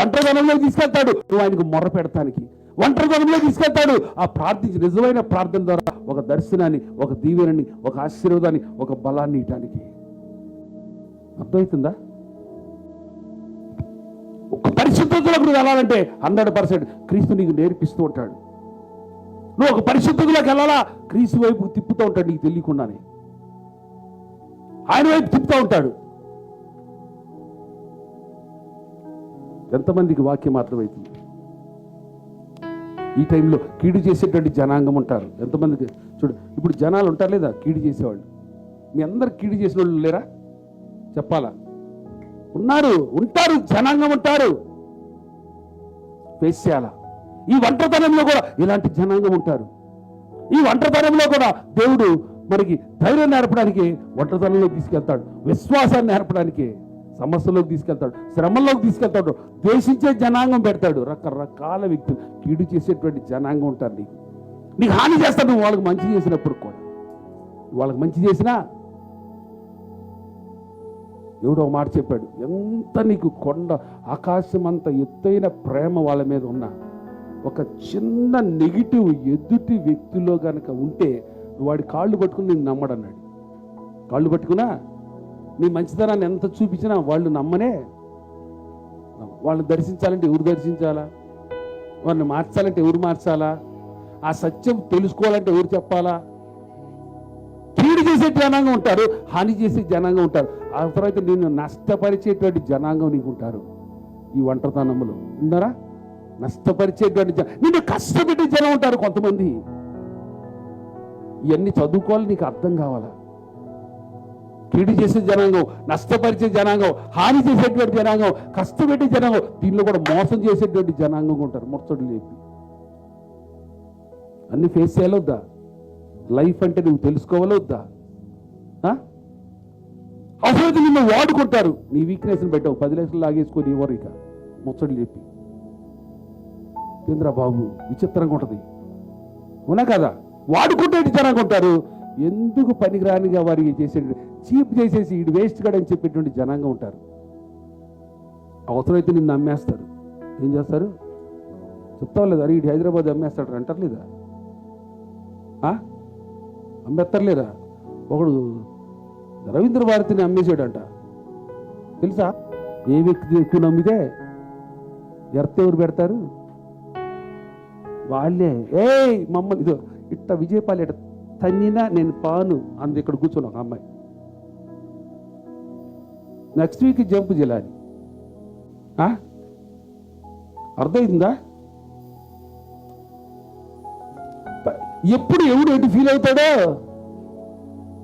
ఒంటరితనంలో తీసుకెళ్తాడు. నువ్వు ఆయనకు మొర్ర పెడతానికి. ఒంటరితనంలో తీసుకెళ్తాడు. ఆ ప్రార్థించి నిజమైన ప్రార్థన ద్వారా ఒక దర్శనాన్ని ఒక దీవెనని ఒక ఆశీర్వాదాన్ని ఒక బలాన్ని ఇవ్వటానికి అర్థమవుతుందా? ఒక పరిశుద్ధతలోకి నువ్వు వెళ్ళాలంటే హండ్రెడ్ పర్సెంట్ క్రీస్తు నీకు నేర్పిస్తూ ఉంటాడు. నువ్వు ఒక పరిశుద్ధతలోకి వెళ్ళాలా? క్రీస్తు వైపు తిప్పుతూ ఉంటాడు నీకు తెలియకుండానే. ఆయన వైపు తిప్పుతూ ఉంటాడు. ఎంతమందికి వాక్యం అర్థమవుతుంది? ఈ టైంలో కీడు చేసేటువంటి జనాంగం ఉంటారు. ఎంతమందికి? చూడు ఇప్పుడు జనాలు ఉంటారు లేదా? కీడు చేసేవాళ్ళు. మీ అందరు కీడు చేసిన వాళ్ళు లేరా? చెప్పాలా? ఉన్నారు ఉంటారు జనాంగం ఉంటారు. ఫేస్ చేయాలా? ఈ ఒంటరితనంలో కూడా ఇలాంటి జనాంగం ఉంటారు. ఈ ఒంటరితనంలో కూడా దేవుడు మనకి ధైర్యం నేర్పడానికి ఒంటరితనంలోకి తీసుకెళ్తాడు. విశ్వాసాన్ని నేర్పడానికి. సమస్యలోకి తీసుకెళ్తాడు శ్రమల్లోకి తీసుకెళ్తాడు ద్వేషించే జనాంగం పెడతాడు. రకరకాల వ్యక్తులు కీడు చేసేటువంటి జనాంగం ఉంటారు నీకు. నీకు హాని చేస్తాడు నువ్వు వాళ్ళకి మంచి చేసినప్పుడు కూడా. వాళ్ళకి మంచి చేసినా దేవుడు ఒక మాట చెప్పాడు ఎంత నీకు కొండ ఆకాశం అంత ఎత్తైన ప్రేమ వాళ్ళ మీద ఉన్నా ఒక చిన్న నెగిటివ్ ఎదుటి వ్యక్తిలో కనుక ఉంటే వాడి కాళ్ళు పట్టుకుని నేను నమ్మడన్నాడు. కాళ్ళు పట్టుకున్నా నీ మంచితనాన్ని ఎంత చూపించినా వాళ్ళు నమ్మనే వాళ్ళని దర్శించాలంటే ఎవరు దర్శించాలా? వాళ్ళని మార్చాలంటే ఎవరు మార్చాలా? ఆ సత్యం తెలుసుకోవాలంటే ఎవరు చెప్పాలా? కీడు చేసే జనాంగం ఉంటారు హాని చేసే జనాంగం ఉంటారు. ఆ తర్వాత నేను నష్టపరిచేటువంటి జనాంగం నీకు ఉంటారు ఈ ఒంటరితనంలో. ఉన్నారా? నష్టపరిచేటువంటి జనం నిన్ను కష్టపెట్టే జనం ఉంటారు కొంతమంది. ఇవన్నీ చదువుకోవాలి నీకు అర్థం కావాలా? కీడు చేసే జనాంగం నష్టపరిచే జనాంగం హాని చేసేటువంటి జనాంగం కష్టపెట్టే జనాంగం దీనిలో కూడా మోసం చేసేటువంటి జనాంగం ఉంటారు ముచ్చడు లేపి అన్ని ఫేస్ చేయాలొద్దా? లైఫ్ అంటే నువ్వు తెలుసుకోవాలొద్దా? అవసరమైతే నిన్ను వాడుకుంటారు నీ వీక్నెస్ని పెట్టావు. పది లక్షలు లాగేసుకొని ఎవరు ఇక? ముచ్చడి చెప్పి. చంద్రబాబు విచిత్రంగా ఉంటుంది. ఉన్నా కదా? వాడుకుంటే జనాంగం ఉంటారు. ఎందుకు పనికిరానిగా వారికి చేసే చీప్ చేసేసి ఇటు వేస్ట్ అని చెప్పేటువంటి జనాంగం ఉంటారు. అవసరమైతే నిన్ను అమ్మేస్తారు. ఏం చేస్తారు? చెప్తావు లేదా? ఇటు హైదరాబాద్ అమ్మేస్తాడు అంటారు లేదా ఆ? అమ్మేస్తారు లేదా ఒకడు రవీంద్ర భారతిని అమ్మేసాడంట తెలుసా? ఏ వ్యక్తి ఎక్కువ నమ్మితే ఎర్త్ ఎవరు పెడతారు? వాళ్ళే. ఏయ్ మమ్మల్ని ఇదో ఇట్ట విజయపాలి ఇట్ట తన్నినా నేను పాను అంది ఇక్కడ కూర్చున్నా ఒక అమ్మాయి. నెక్స్ట్ వీక్ జంప్ చేయాలి ఆ? అర్థమైందా? ఎప్పుడు ఎవడు ఎటు ఫీల్ అవుతాడో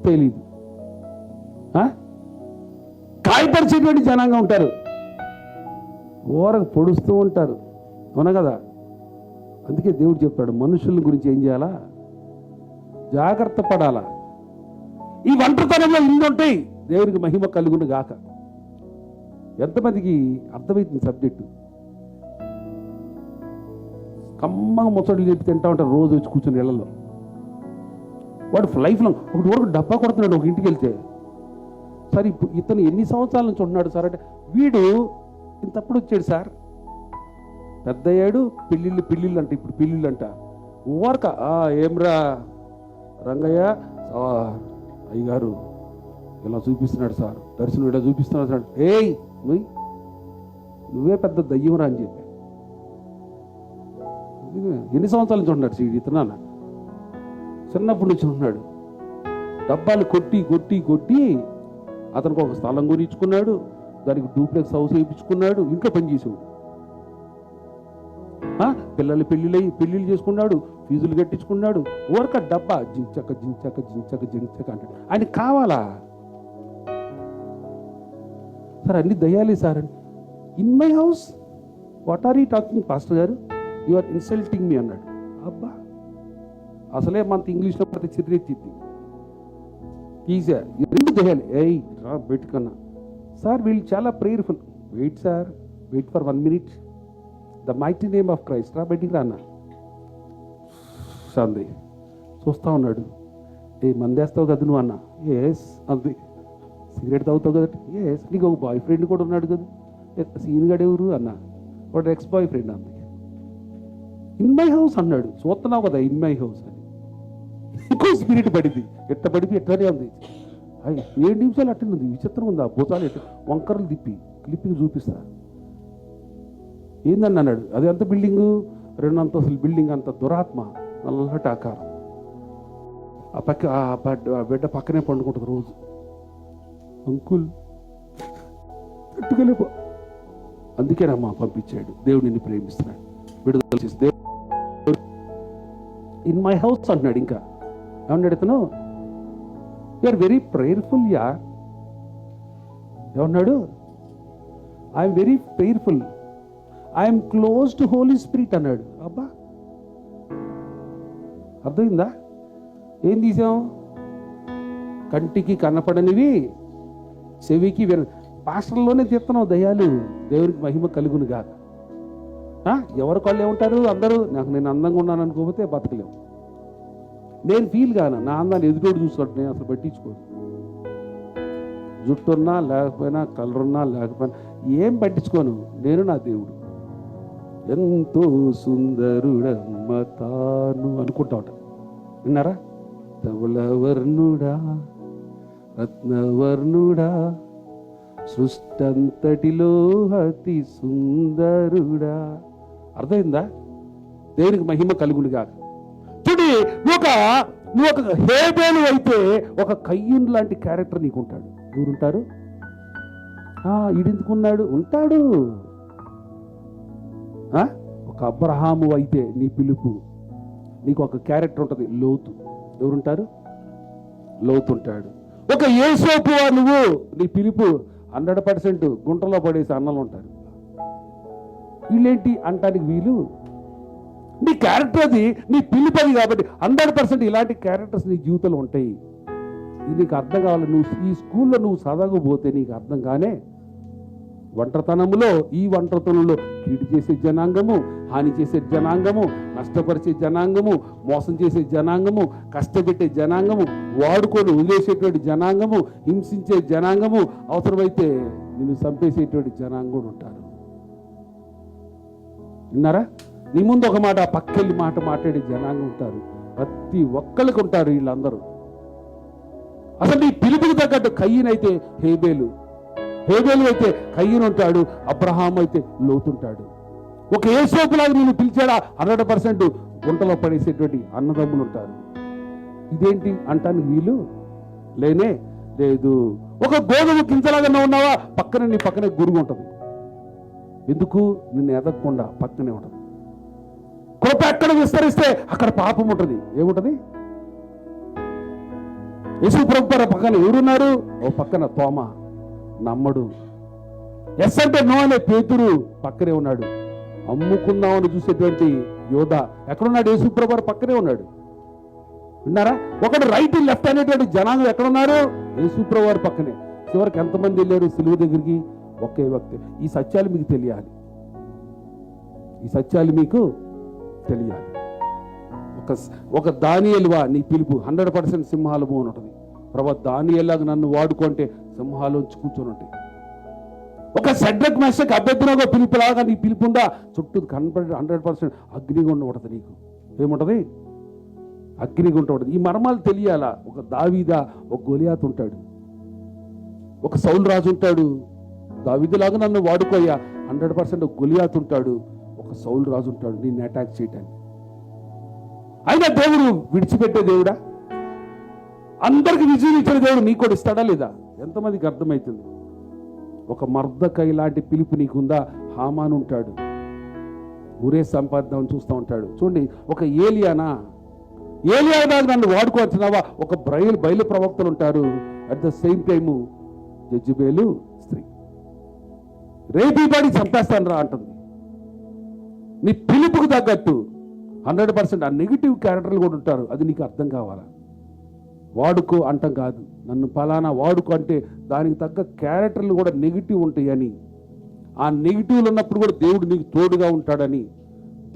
తెలీదు. ఆ? కాయపరిచేటువంటి జనంగా ఉంటారు. ఓరకు పొడుస్తూ ఉంటారు. అవునా కదా? అందుకే దేవుడు చెప్పాడు మనుషుల గురించి ఏం చేయాలా? జాగ్రత్త పడాలా? ఈ వంటతనంలో ఇన్ని ఉంటాయి దేవునికి మహిమ కలుగును గాక. ఎంతమందికి అర్థమవుతుంది సబ్జెక్టు? కమ్మగా ముచ్చట్లు చెప్పి తింటా ఉంటారు రోజు వచ్చి కూర్చుని ఇళ్ళలో వాడు లైఫ్ లాంగ్ ఒకటి వరకు డబ్బా కొడుతున్నాడు ఒక ఇంటికి వెళ్తే. సార్ ఇప్పుడు ఇతను ఎన్ని సంవత్సరాల నుంచి ఉంటున్నాడు సార్ అంటే వీడు ఇంతప్పుడు వచ్చాడు సార్. పెద్ద అయ్యాడు పెళ్ళిళ్ళు పెళ్ళిళ్ళు అంట ఇప్పుడు పెళ్ళిళ్ళు అంట ఊరక "ఆ, ఏమ్రా? రంగయ్య అయ్యగారు ఇలా చూపిస్తున్నాడు సార్. దర్శనం ఇలా చూపిస్తున్నాడు సార్. ఏయ్ నువ్వు నువ్వే పెద్ద దయ్యంరా అని చెప్పి. ఎన్ని సంవత్సరాల నుంచి ఉన్నాడు సీడి ఇతనా చిన్నప్పటి నుంచి ఉన్నాడు. డబ్బాలు కొట్టి కొట్టి కొట్టి అతనికి ఒక స్థలం కొనిచ్చుకున్నాడు దానికి డూప్లెక్స్ హౌస్ వేయించుకున్నాడు ఇంట్లో పనిచేసేవాడు ఆ, పిల్లలు పెళ్ళిళ్ళు పెళ్ళిళ్ళు చేసుకున్నాడు ఫీజులు కట్టించుకున్నాడు. ఊరక డబ్బా జించక జించక జించక జించక అంటాడు. ఆయన కావాలా? సార్ అన్ని దయాలి సార్ అని. In my house what are you talking pastor గారు? యు ఆర్ ఇన్సల్టింగ్ మీ అన్నాడు. అబ్బా అసలే మనకి ఇంగ్లీష్లో ప్రతి చిరెత్తింది ఈజీ రెండు దయ్యాలి. ఏయ్ రా బయటకన్నా సార్ వీళ్ళు చాలా prayerful wait sir wait for one minute the mighty name of Christ రా బయటికి రా అన్న చూస్తూ చూస్తా ఉన్నాడు. ఏ మందేస్తావు కదా నువ్వు అన్న? ఏస్ అంది. సిగరెట్ తాగుతావు కదా? ఏస్ నీకు ఒక బాయ్ ఫ్రెండ్ కూడా ఉన్నాడు కదా. సీన్ గడు అన్న? వాడు ఎక్స్ బాయ్ ఫ్రెండ్ అంది. ఇన్ మై హౌస్ అన్నాడు. చూస్తున్నావు కదా ఇన్ మై హౌస్ అని. ఇంకో స్పిరిట్ పడింది. ఎట్ట పడిపి ఎట్లనే ఉంది ఏడు నిమిషాలు అట్టే ఉంది. విచిత్రం ఉంది. ఆ భూతాలు ఎట్ట? వంకరలు తిప్పి క్లిప్పింగ్ చూపిస్తా. ఏందని అన్నాడు? అది ఎంత బిల్డింగు రెండు అంతస్తుల బిల్డింగ్ అంత దురాత్మ. నల్లటి ఆకారం. ఆ పక్క ఆ బిడ్డ పక్కనే పండుకుంటుంది రోజు. అంకుల్ తట్టుకోలేపో. అందుకేనమ్మా పంపించాడు. దేవుడు నిన్ను ప్రేమిస్తున్నాడు. విడుదల చేసి దేవుడు ఇన్ మై హౌస్ అంటున్నాడు ఇంకా. ఏమన్నాడు ఇతను? ఆర్ వెరీ ప్రేయర్ఫుల్ యా ఏమన్నాడు? I'm very prayerful I'm close to Holy Spirit అన్నాడు. అబ్బా అర్థమైందా? ఏం తీసాం కంటికి కనపడనివి చెవికి విన పాస్టర్లోనే తీస్తున్నావు దయాలు దేవుడికి మహిమ కలుగును కాక ఆ? వాళ్ళు ఏమంటారు? అందరూ నాకు నేను అందంగా ఉన్నాను అనుకోకపోతే బతకలేము నేను ఫీల్ కాను నా అందాన్ని ఎదుటోడు చూస్తాడు నేను అసలు పట్టించుకోను. జుట్టున్నా లేకపోయినా కలరున్నా లేకపోయినా ఏం పట్టించుకోను? నేను నా దేవుడు. ఎంతో సుందరుడమ్మ తాను అనుకుంటాట విన్నారా? ధవలవర్ణుడా రత్నవర్ణుడా సృష్టంతటిలో అతి సుందరుడా. అర్థమైందా? దేవునికి మహిమ కలుగునుగా? చూడి ఒక నువ్వు ఒక హేబేలు అయితే ఒక కయ్యూన్ లాంటి క్యారెక్టర్ నీకు ఉంటాడు ఎవరుంటారు? ఆ, ఈడెందుకున్నాడు? ఉంటాడు. ఒక అబ్రహాము అయితే నీ పిలుపు. నీకు ఒక క్యారెక్టర్ ఉంటుంది లోతు. ఎవరుంటారు? లోతు ఉంటాడు ఒక ఏసోపు నువ్వు నీ పిలుపు. హండ్రెడ్ పర్సెంట్ గుంటలో పడేసి అన్నలు ఉంటారు. వీళ్ళేంటి అంటానికి వీలు? నీ క్యారెక్టర్ అది నీ పిలుపు అది కాబట్టి హండ్రెడ్ పర్సెంట్ ఇలాంటి క్యారెక్టర్స్ నీ జీవితంలో ఉంటాయి. ఇది నీకు అర్థం కావాలి. నువ్వు ఈ స్కూల్లో నువ్వు చదవకపోతే నీకు అర్థం కానే ఒంటరితనములో ఈ ఒంటరితనంలో కీడు చేసే జనాంగము హాని చేసే జనాంగము నష్టపరిచే జనాంగము మోసం చేసే జనాంగము కష్టపెట్టే జనాంగము వాడుకొని వదిలేసేటువంటి జనాంగము హింసించే జనాంగము అవసరమైతే నిన్ను చంపేసేటువంటి జనాంగం కూడా ఉంటారు. విన్నారా? నీ ముందు ఒక మాట పక్కెళ్ళి మాట మాట్లాడే జనాంగం ఉంటారు. ప్రతి ఒక్కరికి ఉంటారు వీళ్ళందరూ. అసలు నీ పిలుపుకి తగ్గట్టు కయ్యనైతే హేబేలు హేబేలు అయితే కయ్యనుంటాడు అబ్రహాం అయితే లోతుంటాడు ఒక ఏసోపులాగా నేను పిలిచాడా? హండ్రెడ్ పర్సెంట్ గుంటలో పడేసేటువంటి అన్నదమ్ములు ఉంటారు. ఇదేంటి అంటానికి వీలు? లేనే? లేదు. ఒక గోధుమ గింజలాగా ఉన్నావా? పక్కన నీ పక్కనే గురుగు ఉంటుంది. ఎందుకు? నిన్ను ఎదగకుండా పక్కనే ఉంటుంది. కృప ఎక్కడ విస్తరిస్తే అక్కడ పాపం ఉంటుంది. ఏముంటది? యేసు ప్రభు పక్కన ఎవరున్నారు? ఓ పక్కన తోమ. నమ్మడు. ఎస్ అంటే నో అనే పేతురు పక్కనే ఉన్నాడు. అమ్ముకుందామని చూసేటువంటి యోధ ఎక్కడున్నాడు? యేసుప్రభు పక్కనే ఉన్నాడు. విన్నారా? ఒకడు రైట్ లెఫ్ట్ అనేటువంటి జనాలు ఎక్కడున్నారు? యేసుప్రభు వారి పక్కనే. చివరికి ఎంతమంది వెళ్ళారు సిలువ దగ్గరికి? ఒకే వ్యక్తి. ఈ సత్యాలు మీకు తెలియాలి. ఈ సత్యాలు మీకు తెలియాలి. ఒక ఒక దానియలువా నీ పిలుపు? హండ్రెడ్ పర్సెంట్ సింహాలము అని ఉంటుంది. ప్రభా దానియల్లాగా నన్ను వాడుకుంటే సింహాలోంచి కూర్చొని ఉంటాయి ఒక సెడ్రక్ మెస్సకి అభ్యర్థిగా పిలుపులాగా నీ పిలుపు ఉందా చుట్టూ కనపడి హండ్రెడ్ పర్సెంట్ అగ్నిగుండం ఉంటుంది నీకు. ఏముంటది? అగ్నిగుంట ఉంటుంది ఈ మర్మాలు తెలియాలా? ఒక దావీదా ఒక గొలియాత్ ఉంటాడు. ఒక సౌల్ రాజు ఉంటాడు. దావీదులాగా నన్ను వాడుకోయ్యా. హండ్రెడ్ పర్సెంట్ ఒక గొలియాత్ ఉంటాడు. ఒక సౌల్ రాజు ఉంటాడు. నిన్ను అటాక్ చేయటానికి. అయినా దేవుడు విడిచిపెట్టే దేవుడా? అందరికి విజయం ఇచ్చిన దేవుడు. నీకు కూడా ఇస్తాడా లేదా? ఎంతమందికి అర్థమవుతుంది ఒక మర్దక ఇలాంటి పిలుపు నీకుందా? హామాన్ ఉంటాడు. ఊరే సంపాదిద్దామని చూస్తూ ఉంటాడు. చూడండి ఒక ఏలియానా? ఏలియా దాకా నన్ను వాడుకోవచ్చున్నావా ఒక బయలు బయలు ప్రవక్తలు ఉంటారు. అట్ ద సేమ్ టైము జడ్జిబేలు స్త్రీ. రేపీ బాడీ చంపేస్తాను రా అంటుంది. నీ పిలుపుకు తగ్గట్టు. హండ్రెడ్ పర్సెంట్ ఆ నెగిటివ్ క్యారెక్టర్లు కూడా ఉంటారు. అది నీకు అర్థం కావాలా? వాడుకో అంటాం కాదు. నన్ను ఫలానా వాడుకో అంటే దానికి తగ్గ క్యారెక్టర్లు కూడా నెగిటివ్ ఉంటాయని. ఆ నెగిటివ్లు ఉన్నప్పుడు కూడా దేవుడు నీకు తోడుగా ఉంటాడని.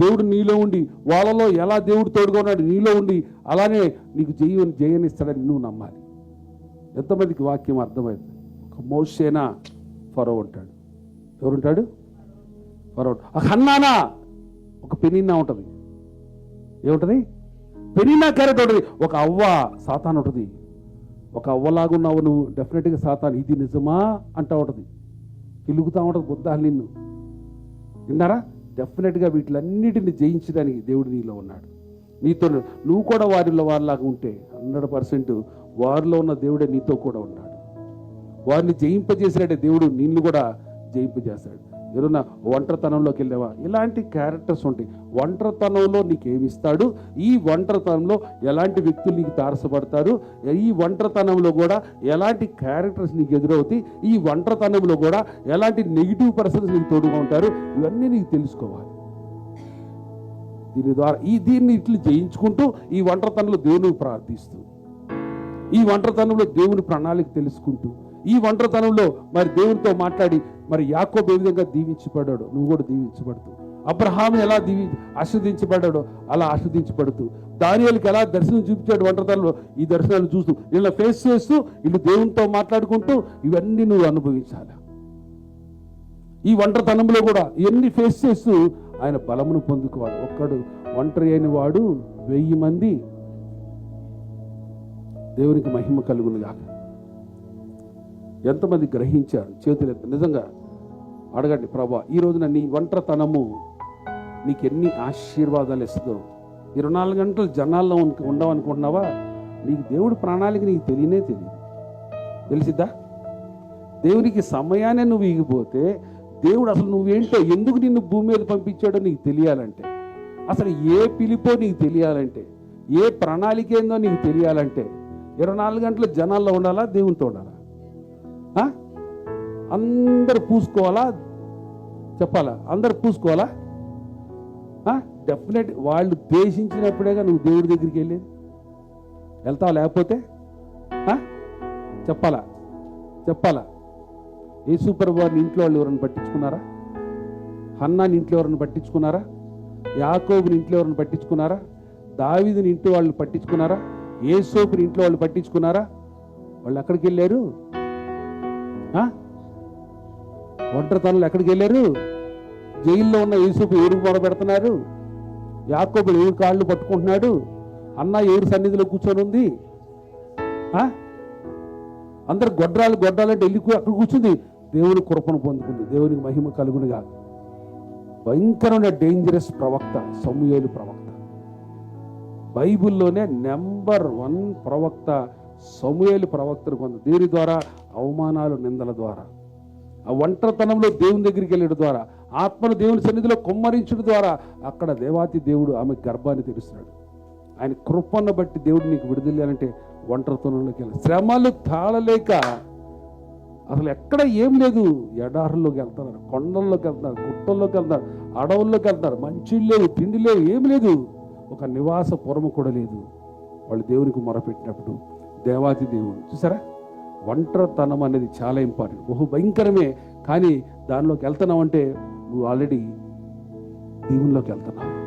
దేవుడు నీలో ఉండి వాళ్ళలో ఎలా దేవుడు తోడుగా ఉన్నాడు నీలో ఉండి అలానే నీకు జయ జయనిస్తాడని నువ్వు నమ్మాలి. ఎంతమందికి వాక్యం అర్థమైంది? ఒక మోసేనా ఫరో ఉంటాడు. ఎవరుంటాడు? ఫరో. ఆ హన్నానా? ఒక పెనిన్నా ఉంటుంది. ఏముంటుంది? పెనిన్నా క్యారెట్ ఉంటుంది. ఒక అవ్వ సాతాన్ ఉంటుంది. ఒక అవ్వలాగున్నావు నువ్వు డెఫినెట్గా సాతాన్. ఇది నిజమా అంటా ఉంటుంది. కిలుగుతా ఉంటుంది బుద్ధాలు నిన్ను. విన్నారా? డెఫినెట్గా వీటిలన్నిటిని జయించడానికి దేవుడు నీలో ఉన్నాడు. నీతో నువ్వు కూడా వారిలో వారిలాగా ఉంటే హండ్రెడ్ పర్సెంట్ వారిలో ఉన్న దేవుడే నీతో కూడా ఉన్నాడు. వారిని జయింపజేసినట్టే దేవుడు నిన్ను కూడా జయింపజేస్తాడు. ఎవరన్నా ఒంటరితనంలోకి వెళ్ళావా? ఇలాంటి క్యారెక్టర్స్ ఉంటాయి. ఒంటరితనంలో నీకు ఏమిస్తాడు ఈ ఒంటరితనంలో ఎలాంటి వ్యక్తులు నీకు తారసపడతారు? ఈ ఒంటరితనంలో కూడా ఎలాంటి క్యారెక్టర్స్ నీకు ఎదురవుతాయి? ఈ ఒంటరితనంలో కూడా ఎలాంటి నెగిటివ్ పర్సన్స్ నీకు తోడుగా ఉంటారు? ఇవన్నీ నీకు తెలుసుకోవాలి. దీని ద్వారా ఈ దీన్ని ఇట్లు జయించుకుంటూ ఈ ఒంటరితనంలో దేవుని ప్రార్థిస్తూ ఈ ఒంటరితనంలో దేవుని ప్రణాళిక తెలుసుకుంటూ ఈ ఒంటరితనంలో మరి దేవునితో మాట్లాడి మరి యాకోబు ఏ విధంగా దీవించబడ్డాడు నువ్వు కూడా దీవించబడుతూ. అబ్రహాం ఎలా దీవి ఆస్వాదించబడ్డాడో అలా ఆస్వాదించబడుతూ దానియాలకి ఎలా దర్శనం చూపించాడు ఒంటరితనంలో? ఈ దర్శనాలు చూస్తూ వీళ్ళ ఫేస్ చేస్తూ వీళ్ళు దేవునితో మాట్లాడుకుంటూ ఇవన్నీ నువ్వు అనుభవించాలి. ఈ ఒంటరితనంలో కూడా ఇవన్నీ ఫేస్ చేస్తూ ఆయన బలమును పొందుకోవాలి ఒక్కడు ఒంటరి అయిన వాడు వెయ్యి మంది దేవునికి మహిమ కలుగును గాక ఎంతమంది గ్రహించారు? చేతులు నిజంగా అడగండి ప్రభా ఈ రోజున నీ ఒంటరితనము నీకు ఎన్ని ఆశీర్వాదాలు ఇస్తుందో. ఇరవై నాలుగు గంటలు జనాల్లో ఉండ- ఉండవనుకుంటున్నావా? నీకు దేవుడి ప్రణాళిక నీకు తెలియనే తెలియదు. తెలిసిద్దా? దేవునికి సమయాన్ని నువ్వు ఇగిపోతే దేవుడు అసలు నువ్వేంటో ఎందుకు నిన్ను భూమి మీద పంపించాడో నీకు తెలియాలంటే. అసలు ఏ పిలిపో నీకు తెలియాలంటే. ఏ ప్రణాళిక ఏందో నీకు తెలియాలంటే. ఇరవై నాలుగు గంటలు జనాల్లో ఉండాలా? దేవునితో ఉండాలా? అందరు పూసుకోవాలా? చెప్పాలా? అందరు పూసుకోవాలా? డెఫినెట్ వాళ్ళు ద్వేషించినప్పుడేగా నువ్వు దేవుడి దగ్గరికి వెళ్ళేది. వెళ్తావు లేకపోతే? చెప్పాలా? చెప్పాలా? ఏ సూపర్ వారిని ఇంట్లో వాళ్ళు ఎవరైనా పట్టించుకున్నారా? హన్నాని ఇంట్లో ఎవరైనా పట్టించుకున్నారా? యాకోబుని ఇంట్లో ఎవరైనా పట్టించుకున్నారా? దావిదిని ఇంట్లో వాళ్ళు పట్టించుకున్నారా? ఏసోపుని ఇంట్లో వాళ్ళు పట్టించుకున్నారా? వాళ్ళు ఎక్కడికి వెళ్ళారు? ఒంటరితనంలో ఎక్కడికి వెళ్ళారు? జైల్లో ఉన్న యేసుపు ఎవరికి మొర పెడుతున్నారు? యాకోబులు ఎవరి కాళ్ళు పట్టుకుంటున్నాడు. అన్న ఎవరి సన్నిధిలో కూర్చొని ఉంది? ఆ? అందరు గొడ్రాలు గొడ్రాలంటే వెళ్ళి అక్కడ కూర్చుంది. దేవుని కృపను పొందుకుంది. దేవునికి మహిమ కలుగునుగా. భయంకరమైన డేంజరస్ ప్రవక్త సమూహేలు ప్రవక్త. బైబిల్లోనే నెంబర్ వన్ ప్రవక్త సమూహేలు ప్రవక్తను పొంది దీని ద్వారా? అవమానాలు నిందల ద్వారా ఆ ఒంటరితనంలో దేవుని దగ్గరికి వెళ్ళడం ద్వారా ఆత్మను దేవుని సన్నిధిలో కుమ్మరించడం ద్వారా అక్కడ దేవాతి దేవుడు ఆమె గర్భాన్ని తెరుస్తున్నాడు. ఆయన కృపను బట్టి దేవుడు నీకు విడుదలంటే ఒంటరితనంలోకి వెళ్ళి శ్రమలు తాళలేక అసలు ఎక్కడ ఏం లేదు. ఎడారుల్లోకి వెళ్తున్నారు కొండల్లోకి వెళ్తున్నారు గుట్టల్లోకి వెళ్తున్నారు అడవుల్లోకి వెళ్తున్నారు మంచి లేవు తిండి లేవు ఏం లేదు. ఒక నివాస పురము కూడా లేదు. వాళ్ళు దేవునికి మొరపెట్టినప్పుడు దేవాతి దేవుడు చూసారా? ఒంటరితనం అనేది చాలా ఇంపార్టెంట్. బహు భయంకరమే. కానీ దానిలోకి వెళ్తున్నావు అంటే నువ్వు ఆల్రెడీ దీవుల్లోకి వెళ్తున్నావు.